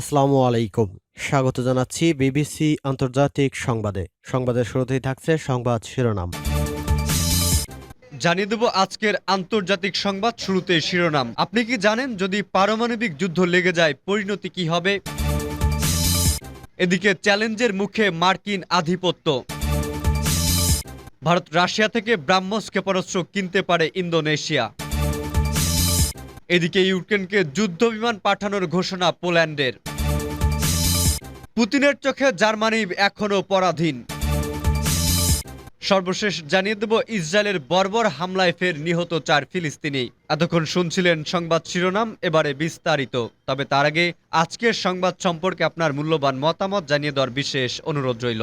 আসসালামু আলাইকুম। স্বাগত জানাচ্ছি বিবিসি আন্তর্জাতিক সংবাদে। সংবাদের শুরুতেই থাকছে সংবাদ শিরোনাম। জানিয়ে দেব আজকের আন্তর্জাতিক সংবাদ শুরুতে শিরোনাম। আপনি কি জানেন যদি পারমাণবিক যুদ্ধ লেগে যায়, পরিণতি কি হবে? এদিকে চ্যালেঞ্জের মুখে মার্কিন আধিপত্য। ভারত রাশিয়া থেকে ব্রাহ্মস ক্ষেপণাস্ত্র কিনতে পারে ইন্দোনেশিয়া। এদিকে ইউক্রেনকে যুদ্ধ বিমান পাঠানোর ঘোষণা পোল্যান্ডের। পুতিনের চোখে জার্মানি এখনও পরাধীন। সর্বশেষ জানিয়ে দেব, ইসরায়েলের বর্বর হামলায় ফের নিহত চার ফিলিস্তিনি। এতক্ষণ শুনছিলেন সংবাদ শিরোনাম, এবারে বিস্তারিত। তবে তার আগে আজকের সংবাদ সম্পর্কে আপনার মূল্যবান মতামত জানিয়ে দেওয়ার বিশেষ অনুরোধ রইল।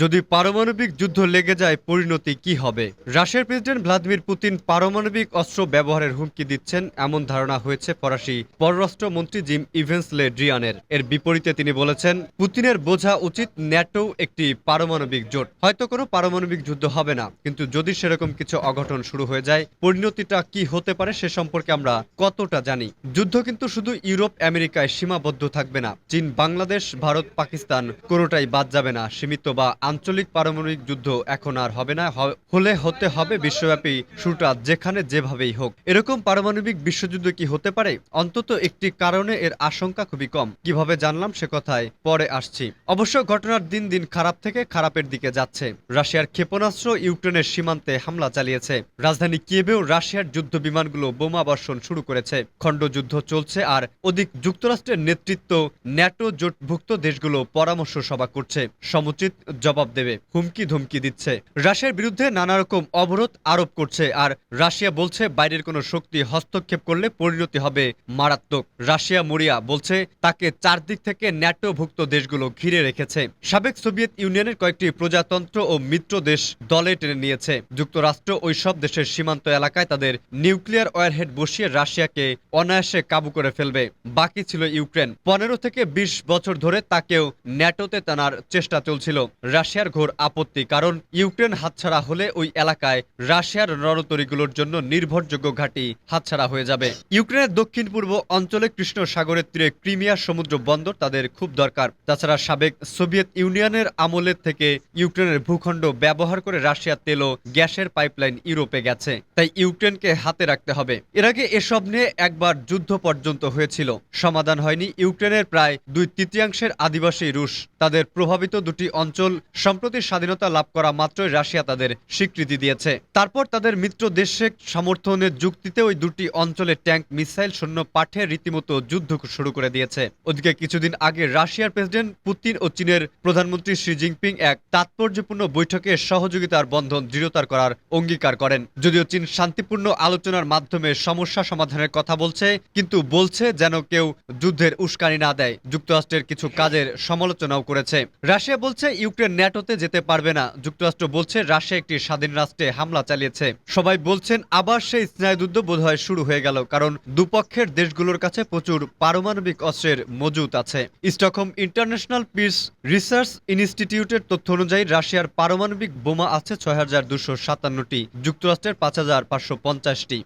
যদি পারমাণবিক যুদ্ধ লেগে যায়, পরিণতি কি হবে? রাশিয়ার প্রেসিডেন্ট ভ্লাদিমির পুতিন পারমাণবিক অস্ত্র ব্যবহারের হুমকি দিচ্ছেন, এমন ধারণা হয়েছে ফরাসি পররাষ্ট্রমন্ত্রী জিম ইভেন্স লে ড্রিয়ানের। এর বিপরীতে তিনি বলেছেন, পুতিনের বোঝা উচিত ন্যাটো একটি পারমাণবিক জোট। হয়তো কোনো পারমাণবিক যুদ্ধ হবে না, কিন্তু যদি সেরকম কিছু অঘটন শুরু হয়ে যায়, পরিণতিটা কি হতে পারে সে সম্পর্কে আমরা কতটা জানি। যুদ্ধ কিন্তু শুধু ইউরোপ, আমেরিকায় সীমাবদ্ধ থাকবে না, চীন, বাংলাদেশ, ভারত, পাকিস্তান কোনোটাই বাদ যাবে না, সীমিত বা আঞ্চলিক পারমাণবিক যুদ্ধ এখন আর হবে না হলে হতে হবে বিশ্বব্যাপী শুরুটা যেখানে যেভাবেই হোক। এরকম পারমাণবিক বিশ্বযুদ্ধ কি হতে পারে? অন্তত একটি কারণে এর আশঙ্কা খুবই কম। কীভাবে জানলাম সে কথায় পরে আসছি। অবশ্য ঘটনার দিন দিন খারাপ থেকে খারাপের দিকে যাচ্ছে। রাশিয়ার ক্ষেপণাস্ত্র ইউক্রেনের সীমান্তে হামলা চালিয়েছে। রাজধানী কিয়েভেও রাশিয়ার যুদ্ধ বিমানগুলো বোমা বর্ষণ শুরু করেছে। খণ্ডযুদ্ধ চলছে আর ওদিক যুক্তরাষ্ট্রের নেতৃত্ব ন্যাটো জোটভুক্ত দেশগুলো পরামর্শ সভা করছে। সমুচিত জবাব দেবে। হুমকি ধমকি দিচ্ছে। রাশিয়ার বিরুদ্ধে নানা রকম অবরোধ আরোপ করছে আর রাশিয়া বলছে বাইরের কোনো শক্তি হস্তক্ষেপ করলে পরিণতি হবে মারাত্মক। রাশিয়া মরিয়া বলছে তাকে চারদিক থেকে ন্যাটোভুক্ত দেশগুলো ঘিরে রেখেছে। সাবেক সোভিয়েত ইউনিয়নের কয়েকটি প্রজাতন্ত্র ও মিত্র দেশ দলে টেনে নিয়েছে। যুক্তরাষ্ট্র ওই সব দেশের সীমান্ত এলাকায় তাদের নিউক্লিয়ার ওয়ারহেড বসিয়ে রাশিয়াকে অনায়াসে কাবু করে ফেলবে। বাকি ছিল ইউক্রেন। পনেরো থেকে বিশ বছর ধরে তাকেও ন্যাটোতে টানার চেষ্টা চলছিল। রাশিয়ার ঘোর আপত্তি, কারণ ইউক্রেন হাতছাড়া হলে ওই এলাকায় রাশিয়ার নরতরীগুলোর জন্য নির্ভরযোগ্য ঘাঁটি হাতছাড়া হয়ে যাবে। ইউক্রেনের দক্ষিণ পূর্ব অঞ্চলে কৃষ্ণ সাগরের তীরে ক্রিমিয়া সমুদ্র বন্দর তাদের খুব দরকার। তাছাড়া সাবেক সোভিয়েত ইউনিয়নের আমলের থেকে ইউক্রেনের ভূখণ্ড ব্যবহার করে রাশিয়া তেল ও গ্যাসের পাইপলাইন ইউরোপে গেছে। তাই ইউক্রেনকে হাতে রাখতে হবে। এর আগে এসব নিয়ে একবার যুদ্ধ পর্যন্ত হয়েছিল। সমাধান হয়নি ইউক্রেনের প্রায় দুই তৃতীয়াংশের আদিবাসী রুশ। তাদের প্রভাবিত দুটি অঞ্চল সম্প্রতি স্বাধীনতা লাভ করা মাত্রই রাশিয়া তাদের স্বীকৃতি দিয়েছে। তারপর তাদের মিত্র দেশে সমর্থনের যুক্তিতে ওই দুটি অঞ্চলে ট্যাঙ্ক, মিসাইল শূন্য পাঠে রীতিমতো যুদ্ধ শুরু করে দিয়েছে। ওদিকে কিছুদিন আগে রাশিয়ার প্রেসিডেন্ট পুতিন ও চীনের প্রধানমন্ত্রী শি জিনপিং এক তাৎপর্যপূর্ণ বৈঠকে সহযোগিতার বন্ধন দৃঢ়তার করার অঙ্গীকার করেন। যদিও চীন শান্তিপূর্ণ আলোচনার মাধ্যমে সমস্যা সমাধানের কথা বলছে, কিন্তু বলছে যেন কেউ যুদ্ধের উস্কানি না দেয়। যুক্তরাষ্ট্রের কিছু কাজের সমালোচনাও করেছে। রাশিয়া বলছে, ইউক্রেন ন্যাটোতে যেতে পারবে না। যুক্তরাষ্ট্র বলছে, রাশিয়া একটি স্বাধীন রাষ্ট্রে হামলা চালিয়েছে। সবাই বলছেন, আবার সেই স্নায়ুযুদ্ধ বোধহয় শুরু হয়ে গেল, কারণ দুপক্ষের দেশগুলোর কাছে প্রচুর পারমাণবিক অস্ত্রের মজুত আছে। স্টকহোম ইন্টারন্যাশনাল পিস রিসার্চ ইনস্টিটিউটের তথ্য অনুযায়ী, রাশিয়ার পারমাণবিক বোমা আছে ছয় হাজার দুশো সাতান্নটি, যুক্তরাষ্ট্রের পাঁচ হাজার পাঁচশো পঞ্চাশটি।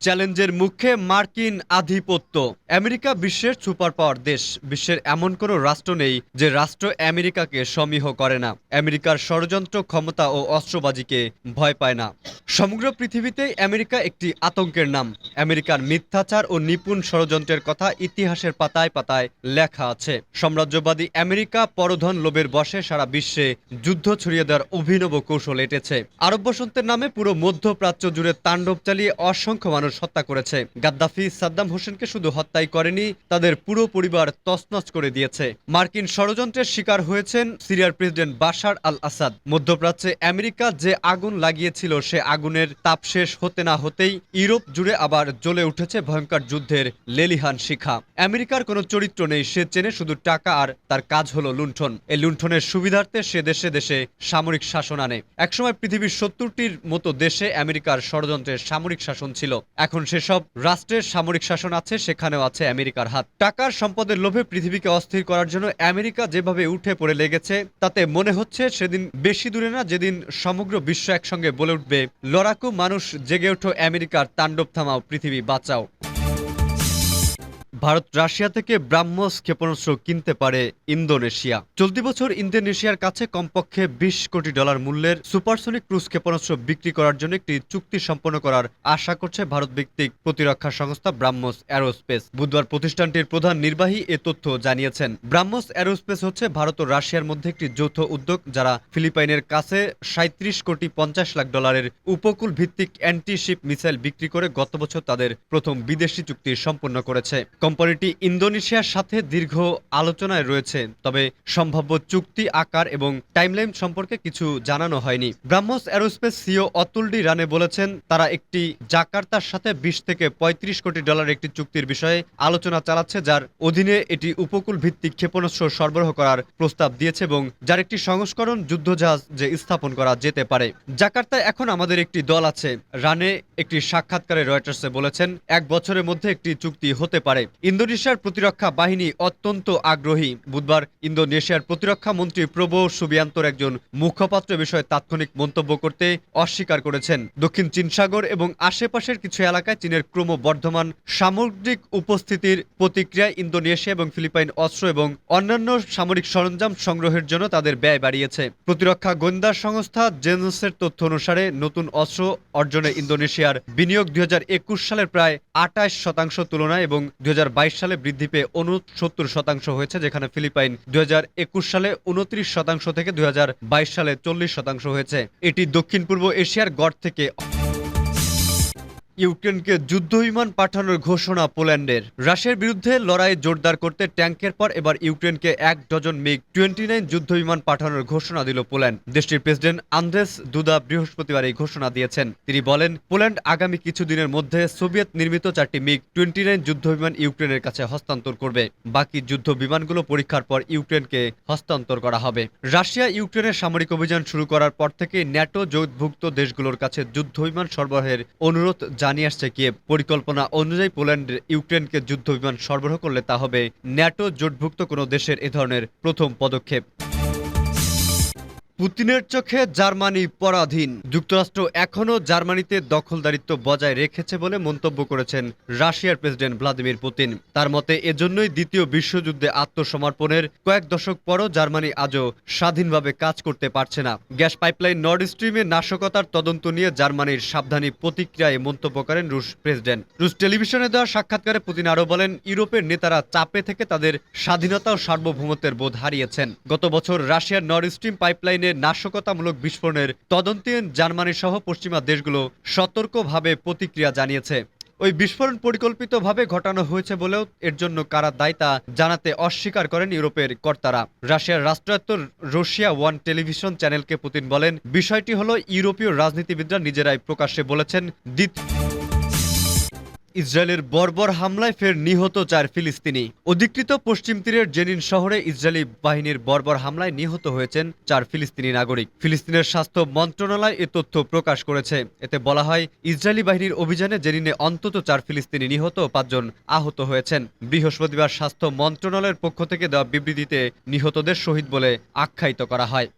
চ্যালেঞ্জের মুখে মার্কিন আধিপত্য। আমেরিকা বিশ্বের সুপার পাওয়ার দেশ। বিশ্বের এমন কোনো রাষ্ট্র নেই যে রাষ্ট্র আমেরিকাকে সমীহ করে না। আমেরিকার ষড়যন্ত্র ক্ষমতা ও অস্ত্রবাজিকে ভয় পায় না। সমগ্র পৃথিবীতেই আমেরিকা একটি আতঙ্কের নাম। আমেরিকার মিথ্যাচার ও নিপুণ ষড়যন্ত্রের কথা ইতিহাসের পাতায় পাতায় লেখা আছে। সাম্রাজ্যবাদী আমেরিকা পরধন লোভের বসে সারা বিশ্বে যুদ্ধ ছড়িয়ে দেওয়ার অভিনব কৌশল এটেছে। আরব বসন্তের নামে পুরো মধ্যপ্রাচ্য জুড়ে তাণ্ডব চালিয়ে অসংখ্য মানুষ হত্যা করেছে। গাদ্দাফি সাদ্দাম হোসেনকে শুধু হত্যাই করেনি, তাদের পুরো পরিবার তছনছ করে দিয়েছে। মার্কিন ষড়যন্ত্রের শিকার হয়েছেন সিরিয়ার প্রেসিডেন্ট বাশার আল আসাদ মধ্যপ্রাচ্যে আমেরিকা যে আগুন লাগিয়েছিল, সে আগুনের তাপ শেষ হতে না হতেই ইউরোপ জুড়ে আবার জ্বলে উঠেছে ভয়ঙ্কর যুদ্ধের লেলিহান শিখা। আমেরিকার কোনো চরিত্র নেই, সে চেনে শুধু টাকা আর তার কাজ হলো লুণ্ঠন। এই লুণ্ঠনের সুবিধার্থে সে দেশে দেশে সামরিক শাসন আনে। একসময় পৃথিবীর সত্তরটির মতো দেশে আমেরিকার ষড়যন্ত্রের সামরিক শাসন ছিল। এখন সেসব রাষ্ট্রের সামরিক শাসন আছে, সেখানেও আছে আমেরিকার হাত। টাকার সম্পদের লোভে পৃথিবীকে অস্থির করার জন্য আমেরিকা যেভাবে উঠে পড়ে লেগেছে, তাতে মনে হচ্ছে সেদিন বেশি দূরে না, যেদিন সমগ্র বিশ্ব একসঙ্গে বলে উঠবে, লড়াকু মানুষ জেগে ওঠো আমেরিকার তাণ্ডব থামাও পৃথিবী বাঁচাও। ভারত রাশিয়া থেকে ব্রাহ্মস ক্ষেপণাস্ত্র কিনতে পারে ইন্দোনেশিয়া। চলতি বছর ইন্দোনেশিয়ার কাছে কমপক্ষে বিশ কোটি ডলার মূল্যের সুপারসনিক ক্রুজ ক্ষেপণাস্ত্র বিক্রি করার জন্য একটি চুক্তি সম্পন্ন করার আশা করছে ভারত ভিত্তিক প্রতিরক্ষা সংস্থা ব্রাহ্মস অ্যারোস্পেস। বুধবার প্রতিষ্ঠানটির প্রধান নির্বাহী এ তথ্য জানিয়েছেন। ব্রাহ্মস অ্যারোস্পেস হচ্ছে ভারত ও রাশিয়ার মধ্যে একটি যৌথ উদ্যোগ যারা ফিলিপাইনের কাছে সাঁত্রিশ কোটি পঞ্চাশ লাখ ডলারের উপকূল ভিত্তিক অ্যান্টি শিপ মিসাইল বিক্রি করে গত বছর তাদের প্রথম বিদেশি চুক্তি সম্পন্ন করেছে। কোম্পানিটি ইন্দোনেশিয়ার সাথে দীর্ঘ আলোচনায় রয়েছে, তবে সম্ভাব্য চুক্তি আকার এবং টাইমলাইন সম্পর্কে কিছু জানানো হয়নি। BrahMos aerospace CEO Atul D Rane বলেছেন, তারা একটি জাকার্তার সাথে বিশ থেকে পঁয়ত্রিশ কোটি ডলার একটি চুক্তির বিষয়ে আলোচনা চালাচ্ছে, যার অধীনে এটি উপকূল ভিত্তিক ক্ষেপণাস্ত্র সরবরাহ করার প্রস্তাব দিয়েছে এবং যার একটি সংস্করণ যুদ্ধজাহাজ যে স্থাপন করা যেতে পারে। জাকার্তায় এখন আমাদের একটি দল আছে, রানে একটি সাক্ষাৎকারে রয়টার্সে বলেছেন, এক বছরের মধ্যে একটি চুক্তি হতে পারে। ইন্দোনেশিয়ার প্রতিরক্ষা বাহিনী অত্যন্ত আগ্রহী। বুধবার ইন্দোনেশিয়ার প্রতিরক্ষা মন্ত্রী প্রবো সুবিয়ান্তর একজন মুখপাত্র বিষয়ে তাৎক্ষণিক মন্তব্য করতে অস্বীকার করেছেন। দক্ষিণ চীন সাগর এবং আশেপাশের কিছু এলাকায় চীনের ক্রমবর্ধমান সামগ্রিক উপস্থিতির প্রতিক্রিয়ায় ইন্দোনেশিয়া এবং ফিলিপাইন অস্ত্র এবং অন্যান্য সামরিক সরঞ্জাম সংগ্রহের জন্য তাদের ব্যয় বাড়িয়েছে। প্রতিরক্ষা গোয়েন্দা সংস্থা জেনসের তথ্য অনুসারে নতুন অস্ত্র অর্জনে ইন্দোনেশিয়ার বিনিয়োগ দুই হাজার একুশ সালের প্রায় আটাশ শতাংশ তুলনায় এবং দুই হাজার সালে বৃদ্ধি পেয়ে উনসত্তর শতাংশ হয়েছে, যেখানে ফিলিপাইন দুই হাজার একুশ সালে উনত্রিশ শতাংশ থেকে দুই হাজার বাইশ সালে চল্লিশ শতাংশ হয়েছে। এটি দক্ষিণ পূর্ব এশিয়ার গড় থেকে ইউক্রেনকে যুদ্ধ বিমান পাঠানোর ঘোষণা পোল্যান্ডের। রাশিয়ার বিরুদ্ধে লড়াই জোরদার করতে ট্যাঙ্কের পর এবার ইউক্রেনকে এক ডজন মিগ টোয়েন্টি নাইন যুদ্ধ বিমান পাঠানোর ঘোষণা দিল পোল্যান্ড। দেশটির প্রেসিডেন্ট আন্দ্রেস দুদা বৃহস্পতিবার এই ঘোষণা দিয়েছেন। তিনি বলেন, পোল্যান্ড আগামী কিছুদিনের মধ্যে সোভিয়েত নির্মিত চারটি মিগ টোয়েন্টি নাইন যুদ্ধ বিমান ইউক্রেনের কাছে হস্তান্তর করবে। বাকি যুদ্ধ বিমানগুলো পরীক্ষার পর ইউক্রেনকে হস্তান্তর করা হবে। রাশিয়া ইউক্রেনের সামরিক অভিযান শুরু করার পর থেকে ন্যাটো জোটভুক্ত দেশগুলোর কাছে যুদ্ধ বিমান সরবরাহের অনুরোধ জানিয়ে আসছে কি, পরিকল্পনা অনুযায়ী পোল্যান্ড ইউক্রেনকে যুদ্ধ বিমান সরবরাহ করলে তা হবে ন্যাটো জোটভুক্ত কোনো দেশের এ ধরনের প্রথম পদক্ষেপ। পুতিনের চোখে জার্মানি পরাধীন। যুক্তরাষ্ট্র এখনও জার্মানিতে দখলদারিত্ব বজায় রেখেছে বলে মন্তব্য করেছেন রাশিয়ার প্রেসিডেন্ট ভ্লাদিমির পুতিন। তার মতে, এজন্যই দ্বিতীয় বিশ্বযুদ্ধে আত্মসমর্পণের কয়েক দশক পরও জার্মানি আজও স্বাধীনভাবে কাজ করতে পারছে না। গ্যাস পাইপলাইন নর্ড স্ট্রিমে নাশকতার তদন্ত নিয়ে জার্মানির সাবধানী প্রতিক্রিয়ায় মন্তব্য করেন রুশ প্রেসিডেন্ট। রুশ টেলিভিশনে দেওয়া সাক্ষাৎকারে পুতিন আরও বলেন, ইউরোপের নেতারা চাপে থেকে তাদের স্বাধীনতা ও সার্বভৌমত্বের বোধ হারিয়েছেন। গত বছর রাশিয়ার নর্ড স্ট্রিম পাইপলাইনে নাশকতামূলক বিস্ফোরণের তদন্তে জার্মানি সহ পশ্চিমা দেশগুলো সতর্কভাবে প্রতিক্রিয়া জানিয়েছে। ওই বিস্ফোরণ পরিকল্পিতভাবে ঘটানো হয়েছে বলেও এর জন্য কারা দায়ী তা জানাতে অস্বীকার করেন ইউরোপের কর্তারা। রাশিয়ার রাষ্ট্রায়ত্ত রাশিয়া ওয়ান টেলিভিশন চ্যানেলকে পুতিন বলেন, বিষয়টি হলো ইউরোপীয় রাজনীতিবিদরা নিজেরাই প্রকাশ্যে বলেছেন দ্বিতীয় ইসরায়েলের বর্বর হামলায় ফের নিহত চার ফিলিস্তিনি। অধিকৃত পশ্চিম তীরের জেনিন শহরে ইসরায়েলি বাহিনীর বর্বর হামলায় নিহত হয়েছেন চার ফিলিস্তিনি নাগরিক। ফিলিস্তিনের স্বাস্থ্য মন্ত্রণালয় এ তথ্য প্রকাশ করেছে। এতে বলা হয়, ইসরায়েলি বাহিনীর অভিযানে জেনিনে অন্তত চার ফিলিস্তিনি নিহত পাঁচজন আহত হয়েছেন। বৃহস্পতিবার স্বাস্থ্য মন্ত্রণালয়ের পক্ষ থেকে দেওয়া বিবৃতিতে নিহতদের শহীদ বলে আখ্যায়িত করা হয়।